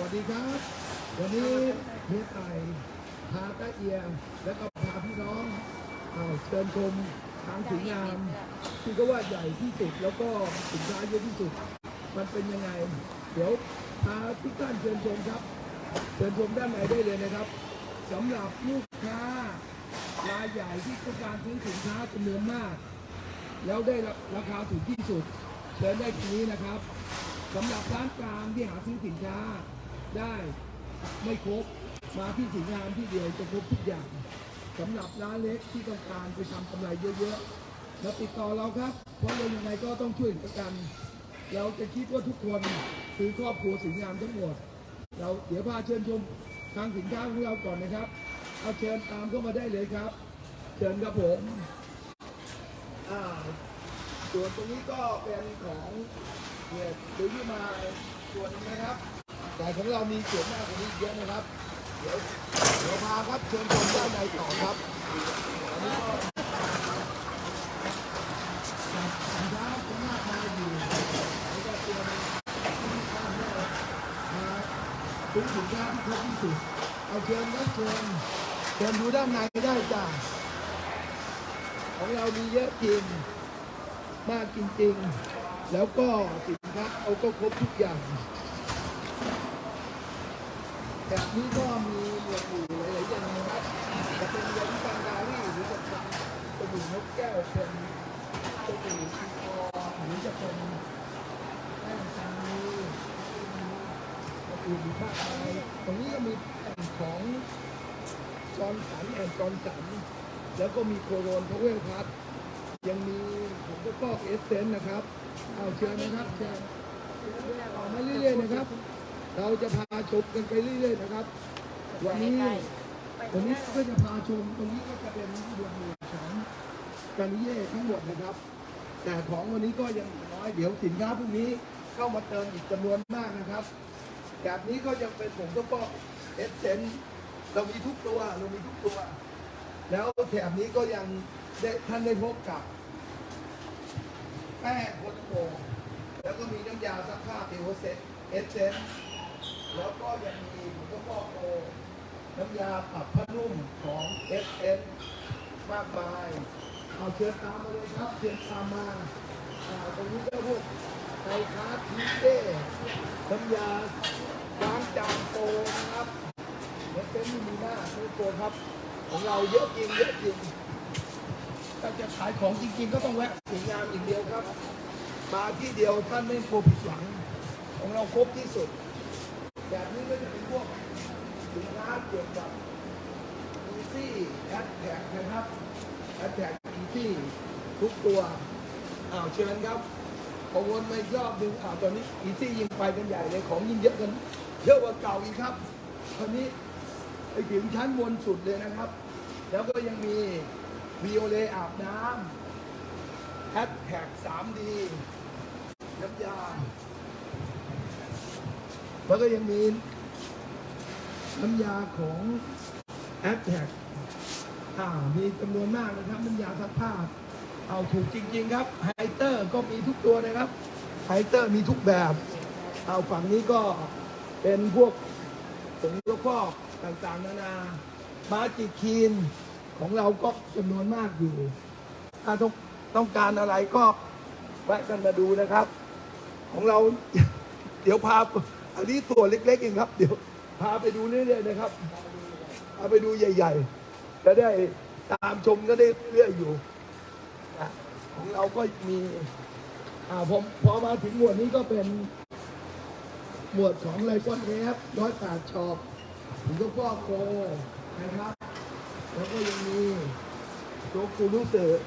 วัสดีครับ วันนี้เมียไต่พาตาเอียแล้วก็พาพี่น้องเอาเชิญชมทางสวยงามที่ก็ว่าใหญ่ที่สุดแล้วก็สินค้าเยอะที่สุด มันเป็นยังไง เดี๋ยวพาทุกท่านเชิญชมครับเชิญชมด้านในได้เลยนะครับสำหรับลูกค้ารายใหญ่ที่ต้องการซื้อสินค้าจำนวนมาก แล้วได้ราคาถูกที่สุดเชิญได้ที่นี้นะครับสำหรับร้านกลางที่หาซื้อสินค้า ได้ไม่ครบมาที่สินงามที่เดียวจะครบทุกอย่างสำหรับร้านเล็กที่ต้องการไปทำกำไรเยอะๆมาติดต่อเราครับ เพราะเรายังไงก็ต้องช่วยกัน เราจะคิดว่าทุกคนคือครอบครัวสินงามทั้งหมด เราเดี๋ยวพาเชิญชมทางสินค้าของเราก่อนนะครับ เอาเชิญตามเข้ามาได้เลยครับ เชิญครับผมอ่าส่วนตรงนี้ก็เป็นของเนี่ยดูที่มาส่วนนะครับ แต่ของเรามีส่วนมากกว่านี้เยอะนะครับ เดี๋ยวเดี๋ยวพาครับเชิญชมด้านในต่อครับอันนี้ก็จัดสินค้าเป็นมากอยู่แล้วก็ตัวนี้ที่ข้ามได้มาถึงสินค้าที่ครบที่สุดเอาเชิญครับเชิญเชิญดูด้านในได้จ้าของเรามีเยอะจริงมากจริงๆ แล้วก็สินค้าเอาก็ครบทุกอย่าง แบบนี้ก็มีหมวดหมู่หลายๆอย่างนะครับจะเป็นยาวิปังกาลี่หรือจะเป็นกระดูกนกแก้วเป็นกระดูกอีคอหรือจะเป็นแป้งจามีกระดูกมีมากมายตรงนี้ก็มีแผ่นของจอร์นสันแอนจอนสันแล้วก็มีโคโรนพาวเวลพัทยังมีผมก็ฟอกเอสเซนต์นะครับ เอาเชิญนะครับเชิญต่อมาเรื่อยๆนะครับ เราจะพาชมกันไปเรื่อยๆนะครับ วันนี้วันนี้ก็จะพาชมตรงนี้ก็จะเป็นบวกหมู่ของกานิเย่ทั้งหมดนะครับ แต่ของวันนี้ก็ยังน้อยเดี๋ยวสินค้าพวกนี้เข้ามาเติมอีกจำนวนมากนะครับ แบบนี้ก็ยังเป็นผมก็ฟอกเอสเซนต์เรามีทุกตัวเรามีทุกตัว แล้วแถบนี้ก็ยังได้ท่านได้พบกับ แป้งโคตโมแล้วก็มีน้ำยาซักผ้าเอโวเซตเอสเซน แล้วก็ยังมีผมก็ฟอกโอน้ำยาปรับผ้านุ่มของเอสเนมากมายเอาเชิญตามมาเลยครับเชิญตามมาตรงนี้ก็พวกไทยคาร์ทีเต้น้ำยาล้างจานโฟมนะครับเหมือนเป็นมีหน้าซื้อตัวครับ ของเราเยอะจริงเยอะจริงถ้าจะขายของจริง ๆ ก็ต้องแวะสีงามอย่างเดียวครับ มาที่เดียวท่านไม่กลัวผิดหวัง ของเราครบที่สุด แบบนี้ก็จะเป็นพวกสินค้าเกี่ยวกับ Easy a d t a g นะครับ a d t a g Easy ทุกตัวอ้าวเชิญครับพอวนมาอีกรอบหนึ่งอ้าวตอนนี้ Easy ยิงไปกันใหญ่เลยของยิ่งเยอะกันเยอะกว่าเก่าอีกครับตอนนี้ไปถึงชั้นบนสุดเลยนะครับ แล้วก็ยังมีวิโอเลอาบน้ำแฮชแท็ก 3D น้ำยา แล้วก็ยังมีน้ำยาของแอดแท็กอ่ามีจำนวนมากนะครับน้ำยาซักผ้าเอาถูกจริง ๆ ครับไฮเตอร์ก็มีทุกตัวนะครับไฮเตอร์มีทุกแบบ เอาฝั่งนี้ก็เป็นพวกผงลูกฟอกต่างๆ นานาบาจิคีนของเราก็จำนวนมากอยู่ ถ้าต้องต้องการอะไรก็แวะกันมาดูนะครับ ของเราเดี๋ยวพา อันนี้ตัวเล็กๆเองครับ เดี๋ยวพาไปดูเรื่อยๆนะครับพาไปดูใหญ่ ๆ จะได้ตามชมก็ได้เรื่อยอยู่ของเราก็มีอ่าผมพอมาถึงหมวดนี้ก็เป็นหมวดของไลฟอนเอฟร้อยแปดชอบผมก็ฟอโกนะครับ แล้วก็ยังมีโจกูรุเตอร์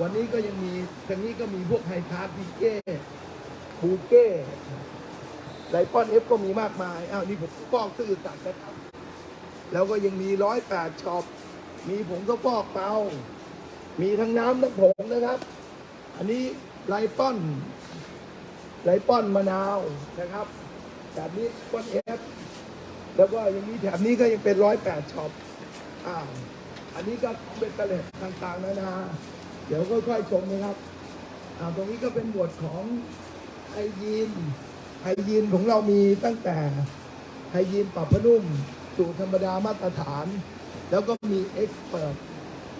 วันนี้ก็ยังมีทางนี้ก็มีพวกไฮคาร์ดีเก้บูเก้ ไลฟอนเอฟก็มีมากมายอ้าวนี่ผมฟอกซื่อสัตย์นะครับ แล้วก็ยังมีร้อยแปดช็อป มีผงก็ฟอกเปามีทั้งน้ำทั้งผงนะครับ อันนี้ไลฟอนไลป้อนมะนาวนะครับแบบนี้ป้อนเอฟแล้วก็ยังมีแถบนี้ก็ยังเป็นร้อยแปดช็อปอ่าอันนี้ก็เป็นตะเล็ดต่างๆนานา เดี๋ยวค่อยๆชมนะครับอ่าตรงนี้ก็เป็นบทของไฮยีน ไฮยีนของเรามีตั้งแต่ไฮยีนปรับผ้านุ่มสูตรธรรมดามาตรฐาน แล้วก็มีเอ็กซ์เปิด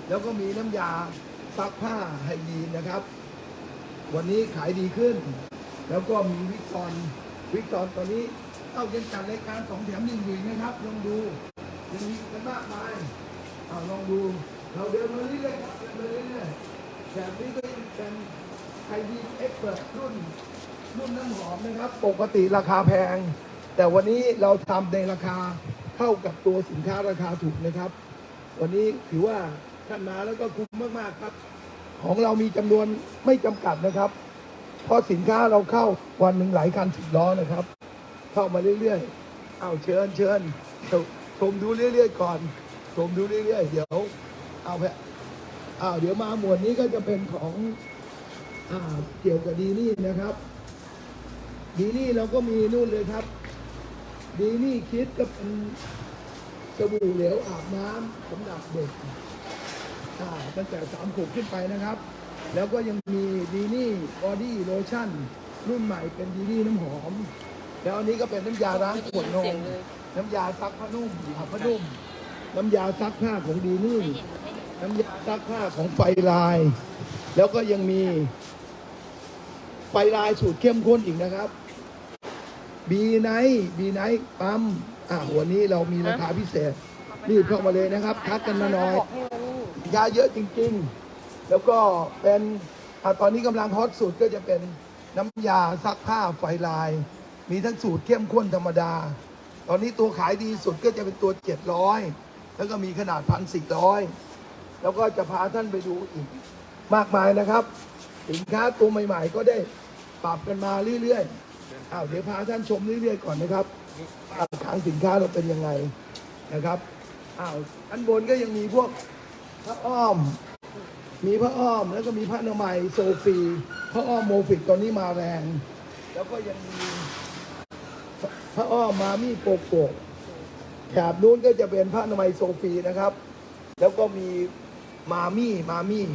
แล้วก็มีน้ำยาซักผ้าไฮยีนนะครับ วันนี้ขายดีขึ้น แล้วก็มีวิกตอนวิกตอนตอนนี้เข้ายังจัดรายการสองแถมหนึ่งอยู่นะครับลองดูยังมีกันมากมายเอาลองดู เราเดินมาเรื่อยๆครับเดินมาเรื่อยๆแบบนี้ก็ยังเป็นไฮยีนเอ็กซ์เปิดรุ่น รุ่นน้ำหอมนะครับ ปกติราคาแพง แต่วันนี้เราทำในราคาเท่ากับตัวสินค้าราคาถูกนะครับ วันนี้ถือว่าท่านมาแล้วก็คุ้มมากๆครับ ของเรามีจำนวนไม่จำกัดนะครับ เพราะสินค้าเราเข้าวันหนึ่งหลายคันสิบล้อนะครับ เข้ามาเรื่อยๆเอาเชิญเชิญชมดูเรื่อยๆก่อนชมดูเรื่อยๆเดี๋ยว เอาไปอ้าวเดี๋ยวมาหมวดนี้ก็จะเป็นของอ่าเกี่ยวกับดีนี่นะครับ ดีนี่เราก็มีนู่นเลยครับ ดีนี่คิดก็เป็นสบู่เหลวอาบน้ำสำหรับเด็กอ่าตั้งแต่สามขวบขึ้นไปนะครับ แล้วก็ยังมีดีนี่บอดี้โลชั่น รุ่นใหม่เป็นดีนี่น้ำหอม แล้วอันนี้ก็เป็นน้ำยาล้างขวดนมน้ำยาซักผ้านุ่มอาบผ้านุ่ม น้ำยาซักผ้าของดีนี่ น้ำยาซักผ้าของไฟลาย แล้วก็ยังมีไฟลายสูตรเข้มข้นอีกนะครับ บีไนท์บีไนท์ปั๊มอ่าวันนี้เรามีราคาพิเศษรีบเข้ามาเลยนะครับ ทักกันมาหน่อยยาเยอะจริงๆ แล้วก็เป็นอะตอนนี้กำลังฮอตสุดก็จะเป็นน้ำยาซักผ้าไฟลาย มีทั้งสูตรเข้มข้นธรรมดา ตอนนี้ตัวขายดีสุดก็จะเป็นตัว 700 แล้วก็มีขนาดพันสี่ร้อยแล้วก็จะพาท่านไปดูอีกมากมายนะครับ สินค้าตัวใหม่ ๆ ก็ได้ปรับกันมาเรื่อย ๆ อ้าวเดี๋ยวพาท่านชมเรื่อยๆก่อนนะครับอ่าขางสินค้าเราเป็นยังไงนะครับอ้าวอันบนก็ยังมีพวกพระอ้อม มีพระอ้อมแล้วก็มีพระนามัยโซฟีพระอ้อมโมฟิกตอนนี้มาแรง แล้วก็ยังมีพระอ้อมมามี่โปโกแถบนู้นก็จะเป็นพระนามัยโซฟีนะครับ แล้วก็มีมามี่มามี่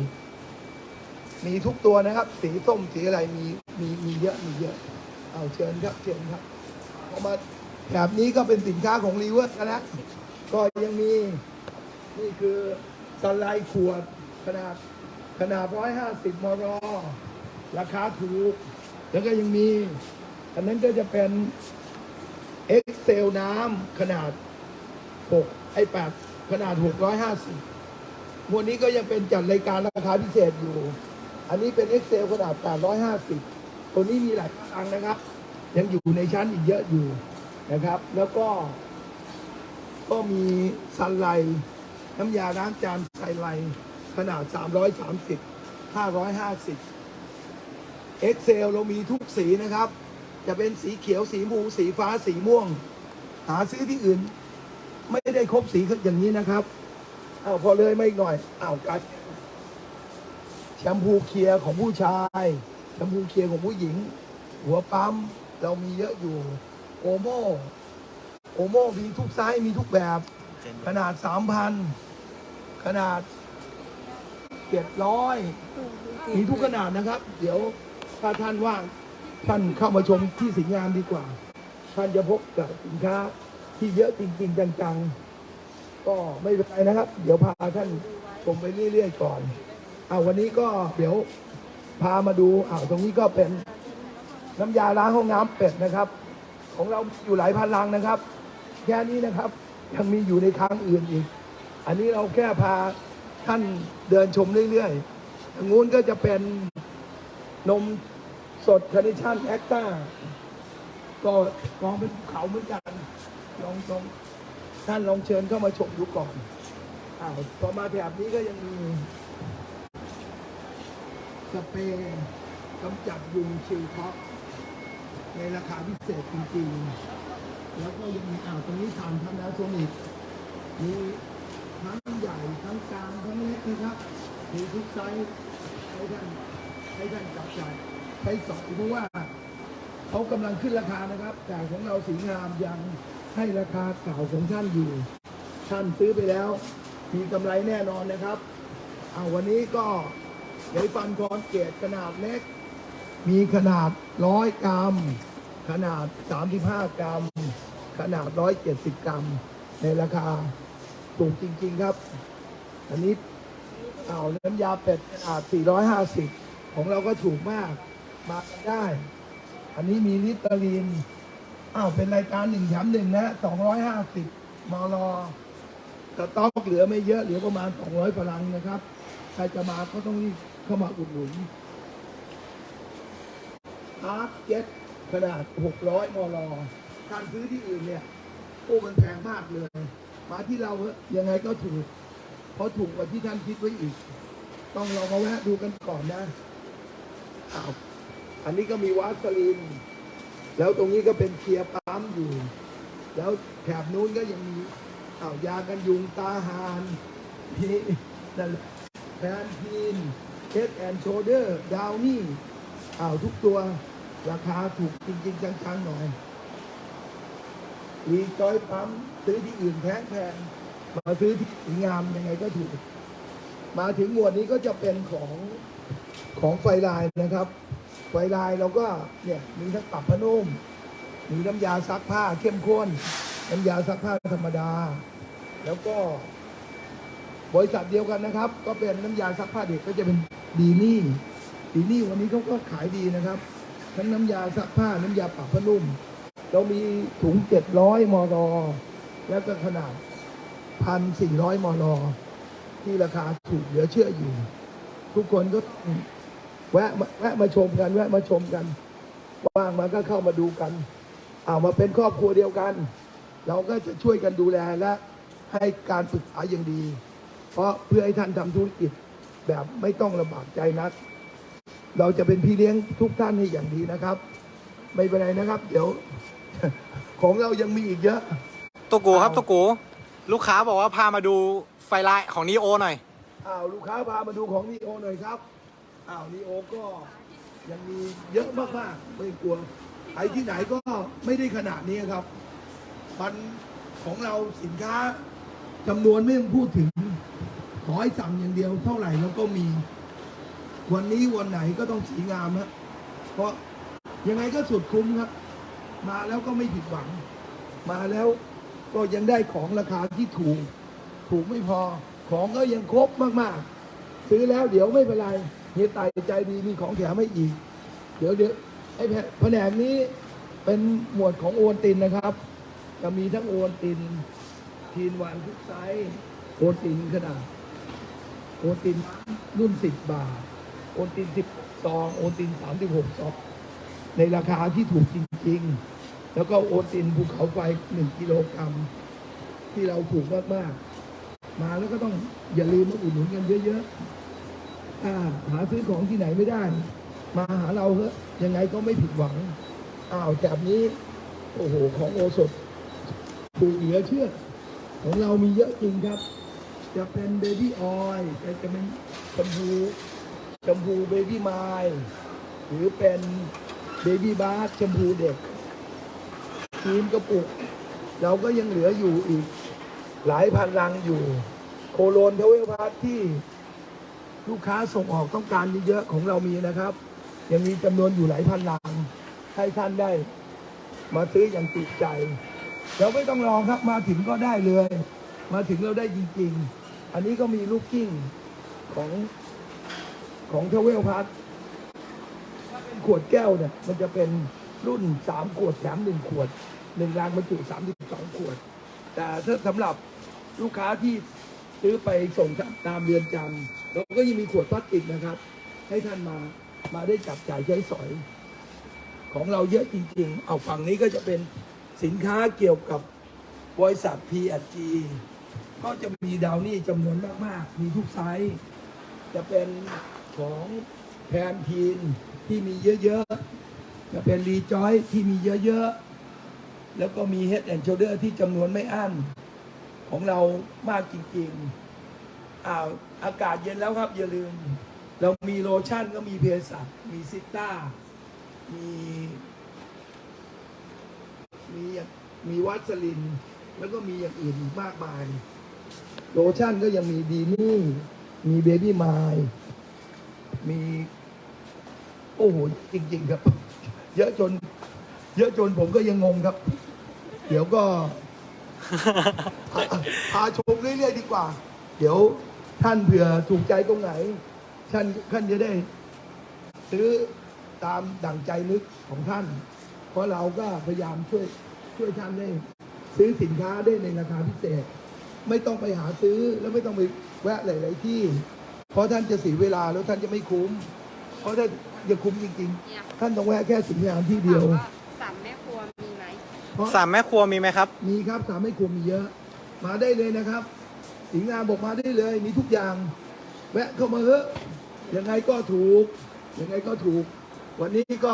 มีทุกตัวนะครับ สีส้มสีอะไรมีมีมีเยอะมีเยอะ เอาเชิญครับเชิญครับเอามาแถบนี้ก็เป็นสินค้าของรีเวิร์สกันแล้วก็ยังมีนี่คือสไลด์ขวดขนาดขนาด 150 มร ราคาถูก แล้วก็ยังมี อันนั้นก็จะเป็น Excel น้ำขนาด 6 ไอ้8ขนาด 650หมวดนี้ก็ยังเป็นจัดรายการราคาพิเศษอยู่ อันนี้เป็น Excel ขนาด 850 ตัวนี้มีหลาย อันนะครับ ยังอยู่ในชั้นอีกเยอะอยู่นะครับ แล้วก็ ก็มีซันไลน้ำยาล้างจานไซไลท์ขนาด 330 550 Excel เรามีทุกสีนะครับ จะเป็นสีเขียวสีมูสีฟ้าสีม่วง หาซื้อที่อื่น ไม่ได้ครบสีอย่างนี้นะครับเอาพอเลยไมาอีกหน่อยอ้าวกัดแชมพูเคลียร์ของผู้ชายแชมพูเคลียร์ของผู้หญิง หัวปั๊มเรามีเยอะอยู่ โอโมโอโมมีทุกไซส์มีทุกแบบ ขนาดสามพันขนาดเจ็ดร้อยมีทุกขนาดนะครับ เดี๋ยวถ้าท่านว่างท่านเข้ามาชมที่สิงห์งามดีกว่า ท่านจะพบกับสินค้าที่เยอะจริง ๆ จังๆ ก็ไม่เป็นไรนะครับ เดี๋ยวพาท่านชมไปเรื่อยๆก่อนเอาวันนี้ก็เดี๋ยวพามาดูอ้าวตรงนี้ก็เป็น น้ำยาล้างห้องน้ำเป็ดนะครับ ของเราอยู่หลายพันลังนะครับ แค่นี้นะครับยังมีอยู่ในครั้งอื่นอีก อันนี้เราแค่พาท่านเดินชมเรื่อยๆทางนู้นก็จะเป็นนมสดคาร์เนชั่นแอคต้าก็กองเป็นภูเขาเหมือนกัน ลองชมท่านลองเชิญเข้ามาชมดูก่อนอ้าวพอมาแถบนี้ก็ยังมีสเปรย์กำจัดยุงชิลท็อป ในราคาพิเศษจริงๆ แล้วก็ยังมีอ่าวตรงนี้ทำทำแล้วโซนิกมีทั้งใหญ่ทั้งกลางทั้งเล็กนะครับมีทุกไซส์ให้ท่านให้ท่านจับจ่ายใช้สอยเพราะว่าเขากำลังขึ้นราคานะครับ แต่ของเราสีงามยังให้ราคาเก่าของท่านอยู่ ท่านซื้อไปแล้ว มีกำไรแน่นอนนะครับ เอาวันนี้ก็ยายฟันคอนเกตขนาดเล็ก มีขนาดร้อยกรัม ขนาด 35 กรัม ขนาด 170 กรัม ในราคาถูกจริง ๆครับ อันนี้เอาน้ำยาเป็ดขนาด 450 ของเราก็ถูกมาก มากันได้ อันนี้มีลิตรลีนอ้าวเป็นรายการหนึ่งแถมหนึ่งนะ 250มลสต็อกเหลือไม่เยอะ เหลือประมาณ 200พลังนะครับ ใครจะมาก็ต้องรีบเข้ามาอุดหนุน อาร์ตเจ็ตขนาด 600 มล การซื้อที่อื่นเนี่ยโอ้มันแพงมากเลย มาที่เราเถอยังไงก็ถูก เพราะถูกกว่าที่ท่านคิดไว้อีก ต้องลองมาแวะดูกันก่อนนะอ้าวอันนี้ก็มีวาสลีน แล้วตรงนี้ก็เป็นเคลียร์ปั๊มอยู่ แล้วแถบนู้นก็ยังมีอ้าวยากันยุงตาหานนี่นั่นแหละแพนทีนเ a ดแอนโชเดอร์ดาวนี่อ้าวทุกตัว ราคาถูกจริงๆจังๆหน่อยรีจอยปั๊มซื้อที่อื่นแพงแพงๆมาซื้อที่สีงามยังไงก็ถูก มาถึงหมวดนี้ก็จะเป็นของของไฟลายนะครับ ไฟลายเราก็เนี่ยมีทั้งปรับผ้านุ่มมีน้ำยาซักผ้าเข้มข้น น้ำยาซักผ้าธรรมดา แล้วก็ บริษัทเดียวกันนะครับ ก็เป็นน้ำยาซักผ้าเด็กก็จะเป็นดีนี่ดีนี่วันนี้เขาก็ขายดีนะครับ ทั้งน้ำยาซักผ้าน้ำยาปรับผ้านุ่ม เรามีถุง700มลแล้วก็ขนาด1,400มลที่ราคาถูกเหลือเชื่ออยู่ ทุกคนก็แวะแวะมาชมกัน แวะมาชมกันว่างมาก็เข้ามาดูกันเอามาเป็นครอบครัวเดียวกัน เราก็จะช่วยกันดูแลและให้การปรึกษาอย่างดี เพราะเพื่อให้ท่านทำธุรกิจแบบไม่ต้องลำบากใจนัก เราจะเป็นพี่เลี้ยงทุกท่านให้อย่างดีนะครับ ไม่เป็นไรนะครับ เดี๋ยว ของเรายังมีอีกเยอะตัวกูครับเอาตัวกูลูกค้าบอกว่าพามาดูไฟลายของนีโอหน่อย อ้าวลูกค้าพามาดูของนีโอหน่อยครับ อ้าวนีโอก็ยังมีเยอะมากๆไม่กลัวไอ้ที่ไหนก็ไม่ได้ขนาดนี้ครับ มันของเราสินค้าจำนวนไม่ต้องพูดถึง ขอให้สั่งอย่างเดียวเท่าไหร่เราก็มี วันนี้วันไหนก็ต้องสีงามฮะเพราะยังไงก็สุดคุ้มครับ มาแล้วก็ไม่ผิดหวัง มาแล้วก็ยังได้ของราคาที่ถูก ถูกไม่พอของก็ยังครบมากๆ ซื้อแล้วเดี๋ยวไม่เป็นไรเฮียไตใจดีมีของแถมให้อีก เดี๋ยวเดี๋ยวไอ้แผนกนี้เป็นหมวดของโอวตินนะครับ จะมีทั้งโอวติน ทีนวันทุกไซส์โอวัลตินขนาดโอวัลตินรุ่น10บาท โอวัลติน10ซองโอวัลติน36ซองในราคาที่ถูกจริง ๆ แล้วก็โอวัลตินภูเขาไฟ1กิโลกรัมที่เราถูกมากๆ มาแล้วก็ต้องอย่าลืมมาอุดหนุนกันเยอะๆอาหาซื้อของที่ไหนไม่ได้ มาหาเราเถอะยังไงก็ไม่ผิดหวัง อ้าวแบบนี้โอ้โหของโอสถถูกเหลือเชื่อ ของเรามีเยอะจริงครับ จะเป็นเบบี้ออยล์จะเป็นชมพู ชมพูเบบี้ไมล์หรือเป็นเบบี้บาร์ชมพูเด็กครีมกระปุก เราก็ยังเหลืออยู่อีก หลายพันลังอยู่ โคโลนเทเวลพาร์ทที่ลูกค้าส่งออกต้องการเยอะๆของเรามีนะครับ ยังมีจำนวนอยู่หลายพันลัง ให้ท่านได้ มาซื้ออย่างติดใจเราไม่ต้องรอครับมาถึงก็ได้เลย มาถึงเราได้จริงๆ อันนี้ก็มีลูกกิ้งของ ของเทเวลพาร์ทถ้าเป็นขวดแก้วเนี่ย มันจะเป็นรุ่นสามขวดแถมหนึ่งขวดหนึ่งรางบรรจุสามสิบสองขวด แต่ถ้าสำหรับลูกค้าที่ซื้อไปส่งตามเรือนจำเราก็ยังมีขวดพลาสติกนะครับ ให้ท่านมามาได้จับจ่ายใช้สอย ของเราเยอะจริง ๆ เอาฝั่งนี้ก็จะเป็นสินค้าเกี่ยวกับบริษัท P&G ก็จะมีดาวนี่จำนวนมาก ๆ มีทุกไซส์จะเป็น ของแพนทีนที่มีเยอะๆ จะเป็นรีจอยที่มีเยอะๆ แล้วก็มี Head and Shoulder ที่จำนวนไม่อั้น ของเรามากจริงๆอ้าวอากาศเย็นแล้วครับ อย่าลืม เรามีโลชั่นก็มีเพสัชมีซิต้า มีมีมีวัสลิน แล้วก็มีอย่างอื่นมากมาย โลชั่นก็ยังมีดีนี่ มีเบบี้ไมล์ มีโอ้โหจริง ๆ ครับ เยอะจน เยอะจนผมก็ยังงงครับ เดี๋ยวก็พาชมเรื่อยๆดีกว่า เดี๋ยวท่านเผื่อถูกใจตรงไหน ท่านท่านจะได้ ซื้อตามดั่งใจนึกของท่าน เพราะเราก็พยายามช่วยช่วยท่านได้ซื้อสินค้าได้ในราคาพิเศษ ไม่ต้องไปหาซื้อแล้วไม่ต้องไปแวะหลาย ๆ ที่ เพราะท่านจะเสียเวลาแล้วท่านจะไม่คุ้ม เพราะถ้าจะคุ้มจริงเนี่ยๆท่านต้องแวะแค่สินค้าที่เดียวถามว่าสามแม่ครัวมีไหมเพราะสามแม่ครัวมีไหมครับ มีครับสามไม่ควรมีเยอะ มาได้เลยนะครับสิงห์งามบอกมาได้เลยมีทุกอย่าง แวะเข้ามาเถอะยังไงก็ถูกยังไงก็ถูก วันนี้ก็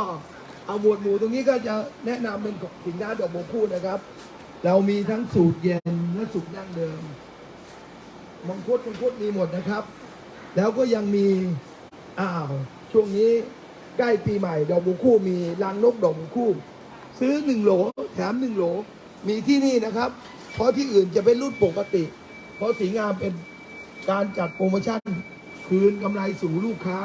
เอาหมวดหมู่ตรงนี้ก็จะแนะนำเป็นสินค้าดอกบัวคู่นะครับ เรามีทั้งสูตรเย็นและสูตรดั้งเดิมมังคุดมังคุดมีหมดนะครับ แล้วก็ยังมีอ้าวช่วงนี้ใกล้ปีใหม่ ดอกบัวคู่มีรังนกดอกบัวคู่ ซื้อหนึ่งโหลแถมหนึ่งโหลมีที่นี่นะครับ เพราะที่อื่นจะเป็นรุ่นปกติ เพราะสีงามเป็นการจัดโปรโมชั่น คืนกำไรสู่ลูกค้า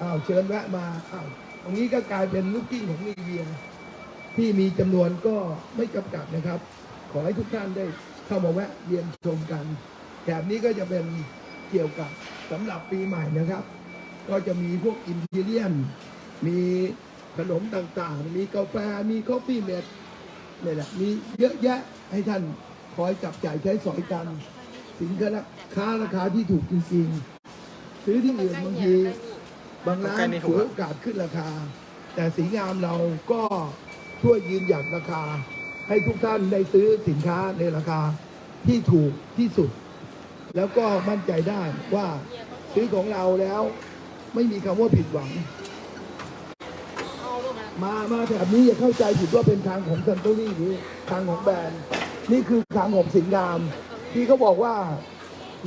อ้าวเชิญแวะมาอ้าวตรงนี้ก็กลายเป็นลูกกิ้งของนีเวียที่มีจำนวนก็ไม่จำกัดนะครับ ขอให้ทุกท่านได้เข้ามาแวะเยี่ยมชมกันแถบนี้ก็จะเป็น เกี่ยวกับสำหรับปีใหม่นะครับ ก็จะมีพวกอินทีเรียน มีขนมต่างๆ มีกาแฟ มีคอฟฟี่เมดเนี่ยแหละมีเยอะแยะให้ท่านคอยจับจ่ายใช้สอยกัน สินค้าราคาที่ถูกจริงๆ ซื้อที่อื่นบางทีบางร้านถือโอกาสขึ้นราคา แต่สีงามเราก็ช่วยยืนหยัดราคา ให้ทุกท่านได้ซื้อสินค้าในราคาที่ถูกที่สุด แล้วก็มั่นใจได้ว่าซื้อของเราแล้วไม่มีคำว่าผิดหวัง มามาแถบนี้อย่าเข้าใจผิดว่าเป็นทางของซันโตรี่หรือทางของแบรนด์ นี่คือทางของสิงห์งาม ที่เขาบอกว่า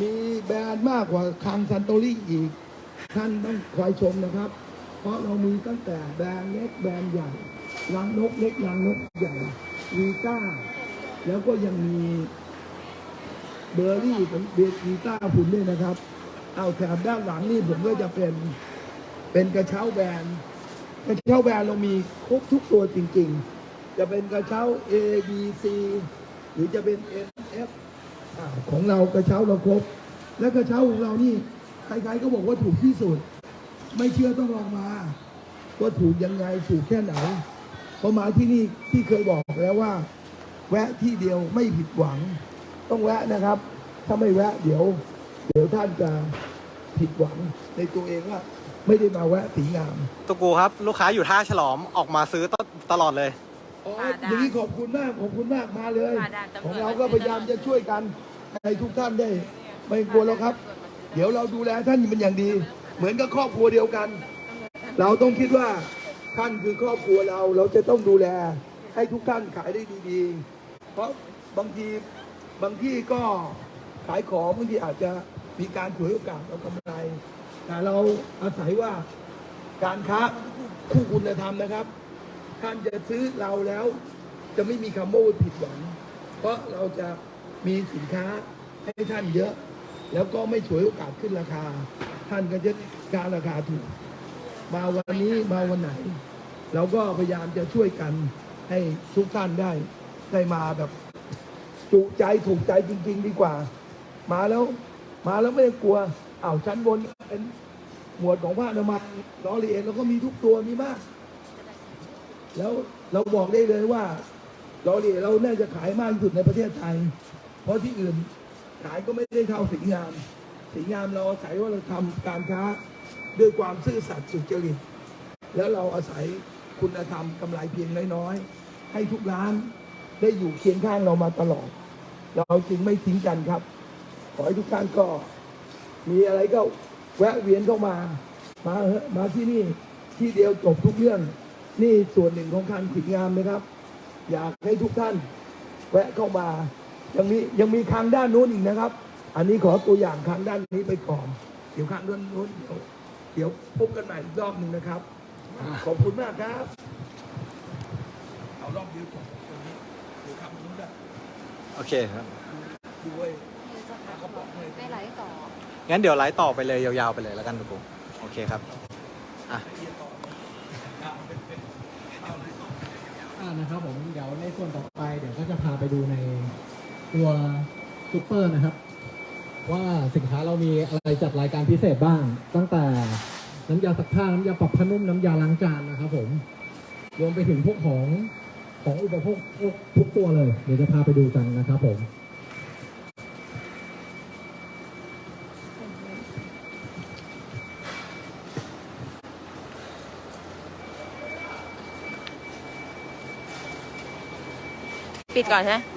มีแบรนด์มากกว่าทางซันโตรี่อีก ท่านต้องคอยชมนะครับ เพราะเรามีตั้งแต่แบรนด์เล็กแบรนด์ใหญ่รังนกเล็กรังนกใหญ่วีต้าแล้วก็ยังมี เบอร์รี่เป็นเบวีต้าผุนด้วยนะครับ เอาแถบด้านหลังนี่ผมก็จะเป็นเป็นกระเช้าแบรนด์กระเช้าแบรนด์เรามีครบทุกตัวจริง ๆ จะเป็นกระเช้า A B C หรือจะเป็น N F อของเรากระเช้าเราครบ และกระเช้าของเรานี่ใครๆก็บอกว่าถูกที่สุด ไม่เชื่อต้องลองมาว่าถูกยังไงถูกแค่ไหนพอมาที่นี่ที่เคยบอกแล้วว่า แวะที่เดียวไม่ผิดหวัง ต้องแวะนะครับ ถ้าไม่แวะเดี๋ยว เดี๋ยวท่านจะผิดหวังในตัวเองว่า ไม่ได้มาแวะสีงามตุกูครับ ลูกค้าอยู่ท่าฉลอมออกมาซื้อตตลอดเลยอ๋ออย่างนี้ขอบคุณมากขอบคุณมากมาเลยมาด่านตำรวจ ของเราก็พยายามจะช่วยกันให้ทุกท่านได้ ไม่กลัวแล้วครับ เดี๋ยวเราดูแลท่านเป็นอย่างดี เหมือนกับครอบครัวเดียวกัน เราต้องคิดว่าท่านคือครอบครัวเรา เราจะต้องดูแล ให้ทุกท่านขายได้ดี ๆ เพราะบางที บางที่ก็ขายของบางทีอาจจะมีการฉวยโอกาสเอากำไร แต่เราอาศัยว่าการค้าคู่คุณธรรมนะครับ ท่านจะซื้อเราแล้วจะไม่มีคำว่าผิดหวัง เพราะเราจะมีสินค้าให้ท่านเยอะ แล้วก็ไม่ฉวยโอกาสขึ้นราคา ท่านก็จะการราคาถูก มาวันนี้มาวันไหน เราก็พยายามจะช่วยกันให้ทุกท่านได้ได้มาแบบ จุใจถูกใจจริง ๆ ดีกว่า มาแล้ว มาแล้วไม่ต้องกลัวอ้าวชั้นบนเป็นหมวดของผ้าอนามัยล้อเลียนแล้วก็มีทุกตัวมีมาก แล้วเราบอกได้เลยว่าล้อเลียนเราน่าจะขายมากที่สุดในประเทศไทย เพราะที่อื่นขายก็ไม่ได้เท่าสิงงาม สิงงามเราอาศัยว่าเราทำการค้าด้วยความซื่อสัตย์สุจริต แล้วเราอาศัยคุณธรรมกำไรเพียงน้อยๆ ให้ทุกร้านได้อยู่เคียงข้างเรามาตลอด เราจึงไม่ทิ้งกันครับ ขอให้ทุกท่านก็มีอะไรก็แวะเวียนเข้ามา มาเอะมาที่นี่ที่เดียวจบทุกเรื่อง นี่ส่วนหนึ่งของการผิดงามนะครับ อยากให้ทุกท่าน แวะเข้ามายังมียังมีคางด้านนู้นอีกนะครับ อันนี้ขอตัวอย่างคางด้านนี้ไปก่อนเดี๋ยวคางด้านนู้นเดี๋ยวเดี๋ยวพบกันใหม่อีกรอบหนึ่งนะครับ ขอบคุณมากครับ เอารอบเดียวจบตรงนี้เดี๋ยวคำนู้นได้ โอเคครับ ด้วยเขาบอกเลยไม่ไหลต่องั้นเดี๋ยวไลฟ์ต่อไปเลยยาวๆไปเลยแล้วกันตุกูโอเคครับอะละเอียดต่ออ่าเป็นเป็นเอาเลยอ่านะครับผมเดี๋ยวในส่วนต่อไปเดี๋ยวก็จะพาไปดูในตัวซูเปอร์นะครับ ว่าสินค้าเรามีอะไรจัดรายการพิเศษบ้าง ตั้งแต่น้ำยาซักผ้าน้ำยาปรับผ้านุ่มน้ำยาล้างจานนะครับผม รวมไปถึงพวกของ ของอุปโภคทุกตัวเลย เดี๋ยวจะพาไปดูกันนะครับผมปิดก่อนใช่ไหม